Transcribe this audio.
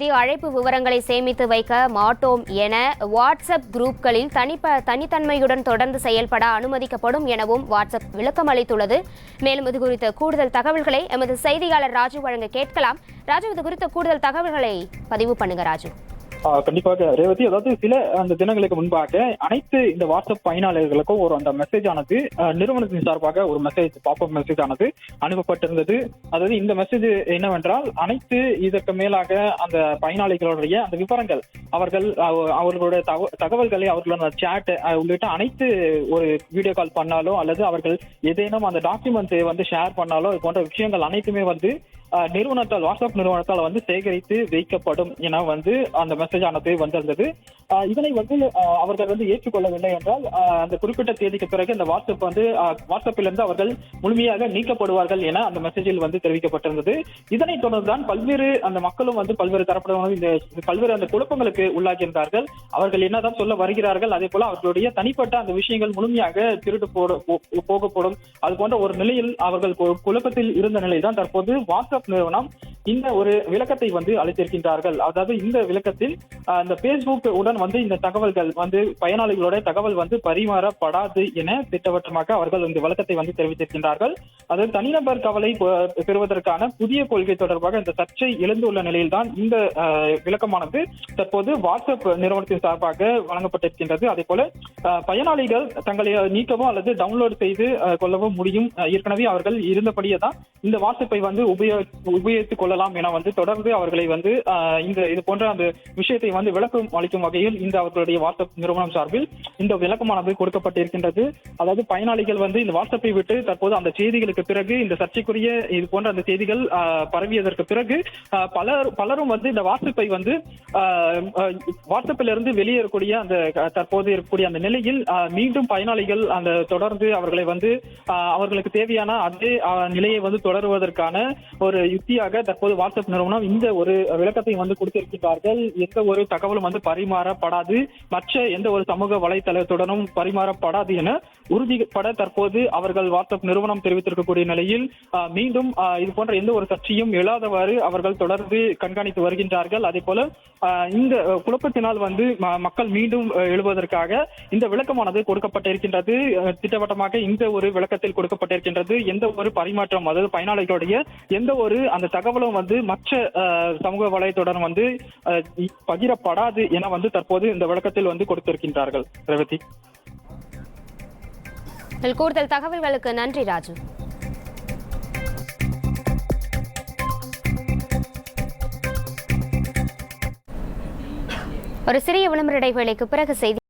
இது அழைப்பு விவரங்களை சேமித்து வைக்க மாட்டோம் என வாட்ஸ்அப் குரூப்களில் தனிப்ப தனித்தன்மையுடன் தொடர்ந்து செயல்பட அனுமதிக்கப்படும் எனவும் வாட்ஸ்அப் விளக்கம் அளித்துள்ளது. மேலும் இது குறித்த கூடுதல் தகவல்களை எமது செய்தியாளர் ராஜு வழங்க கேட்கலாம். ராஜு இது குறித்த கூடுதல் தகவல்களை பதிவு பண்ணுங்க ராஜு. கண்டிப்பாக ரேவதி அதாவது சில அந்த தினங்களுக்கு முன்பாக அனைத்து இந்த வாட்ஸ்அப் பயனாளர்களுக்கும் ஒரு அந்த மெசேஜ் ஆனது நிறுவனத்தின் சார்பாக ஒரு மெசேஜ் பாப்அப் மெசேஜ் ஆனது அனுப்பப்பட்டிருந்தது. அதாவது இந்த மெசேஜ் என்னவென்றால் அனைத்து இதற்கு மேலாக அந்த பயனாளிகளுடைய அந்த விவரங்கள் அவர்கள் அவ- அவர்களுடைய தகவல்களை அவர்களோட சேட் உள்ளிட்ட அனைத்து ஒரு வீடியோ கால் பண்ணாலோ அல்லது அவர்கள் ஏதேனும் அந்த டாக்குமெண்ட்ஸை வந்து ஷேர் பண்ணாலோ இது போன்ற விஷயங்கள் அனைத்துமே வந்து நிறுவனத்தால் வாட்ஸ்அப் நிறுவனத்தால் வந்து சேகரித்து வைக்கப்படும் என வந்து அந்த மெசேஜ் ஆனது வந்திருந்தது. இதனை வந்து அவர்கள் வந்து ஏற்றுக்கொள்ளவில்லை என்றால் அந்த குறிப்பிட்ட தேதிக்கு பிறகு இந்த வாட்ஸ்அப் வந்து வாட்ஸ்அப்பிலிருந்து அவர்கள் முழுமையாக நீக்கப்படுவார்கள் என அந்த மெசேஜில் வந்து தெரிவிக்கப்பட்டிருந்தது. இதனைத் தொடர்ந்துதான் பல்வேறு அந்த மக்களும் வந்து பல்வேறு தரப்படும் இந்த பல்வேறு அந்த குழப்பங்களுக்கு உள்ளாகியிருந்தார்கள். அவர்கள் என்னதான் சொல்ல வருகிறார்கள் அதே போல அவர்களுடைய தனிப்பட்ட அந்த விஷயங்கள் முழுமையாக திருட்டு போட போ- போகப்படும். அது போன்ற ஒரு நிலையில் அவர்கள் குழப்பத்தில் இருந்த நிலை தான் தற்போது வாட்ஸ்அப் நிறுவனம் இந்த ஒரு விளக்கத்தை வந்து அளித்திருக்கின்றார்கள். அதாவது இந்த விளக்கத்தில் இந்த பேஸ்புக் உடன் வந்து இந்த தகவல்கள் வந்து பயனாளிகளோட தகவல் வந்து பரிமாறப்படாது என திட்டவட்டமாக அவர்கள் இந்த விளக்கத்தை வந்து தெரிவித்திருக்கின்றார்கள். அதாவது தனிநபர் கவலை பெறுவதற்கான புதிய கொள்கை தொடர்பாக இந்த சர்ச்சை எழுந்துள்ள நிலையில்தான் இந்த ஆஹ், விளக்கமானது தற்போது வாட்ஸ்அப் நிறுவனத்தின் சார்பாக வழங்கப்பட்டிருக்கின்றது. அதே போல பயனாளிகள் தங்களை நீக்கவோ அல்லது டவுன்லோட் செய்து கொள்ளவோ முடியும். ஏற்கனவே அவர்கள் இருந்தபடியே தான் இந்த வாட்ஸ்அப்பை வந்து உபயோக உபயோகித்துக் கொள்ளலாம் என வந்து தொடர்ந்து அவர்களை வந்து இந்த இது போன்ற அந்த விஷயத்தை வந்து விளக்கம் அளிக்கும் வகையில் இந்த அவர்களுடைய வாட்ஸ்அப் நிறுவனம் சார்பில் இந்த விளக்கமானது கொடுக்கப்பட்டிருக்கின்றது. அதாவது பயனாளிகள் வந்து இந்த வாட்ஸ்அப்பை விட்டு தற்போது அந்த செய்திகளுக்கு பிறகு இந்த சர்ச்சைக்குரிய இது போன்ற அந்த செய்திகள் பரவியதற்கு பிறகு பலர் பலரும் வந்து இந்த வாட்ஸ்அப்பை வந்து வாட்ஸ்அப்பில் இருந்து வெளியேறக்கூடிய அந்த தற்போது இருக்கக்கூடிய அந்த நிலையில் மீண்டும் பயனாளிகள் அந்த தொடர்ந்து அவர்களை வந்து அவர்களுக்கு தேவையான அதே நிலையை வந்து தொடருவதற்கான ஒரு யுக்தியாக தற்போது வாட்ஸ்அப் நிறுவனம் இந்த ஒரு விளக்கத்தை வந்து கொடுத்திருக்கிறார்கள் எந்த ஒரு தகவலும் வந்து பரிமாறப்படாது. மற்ற எந்த ஒரு சமூக வலைத்தளத்துடனும் பரிமாறப்படாது என உறுதிப்பட தற்போது அவர்கள் வாட்ஸ்அப் நிறுவனம் தெரிவித்திருக்கக்கூடிய நிலையில் மீண்டும் இது போன்ற எந்த ஒரு சர்ச்சையும் எழாதவாறு அவர்கள் தொடர்ந்து கண்காணித்து வருகின்றார்கள். அதே போல இந்த குழப்பத்தினால் வந்து மக்கள் மீண்டும் எழுவதற்காக இந்த விளக்கமானது கொடுக்கப்பட்டிருக்கின்றது. திட்டவட்டமாக இந்த ஒரு விளக்கத்தில் கொடுக்கப்பட்டிருக்கின்றது. எந்த ஒரு பரிமாற்றம் அதாவது பயனாளிகளுடைய எந்த ஒரு அந்த தகவலும் வந்து மற்ற சமூக வலைத்தொடர் வந்து பகிரப்படாது என வந்து தற்போது இந்த விளக்கத்தில் வந்து கொடுத்திருக்கின்றார்கள். ரேவதி. இதில் கூடுதல் தகவல்களுக்கு நன்றி ராஜு. ஒரு சிறிய விளம்பர இடைவேளைக்கு பிறகு செய்தி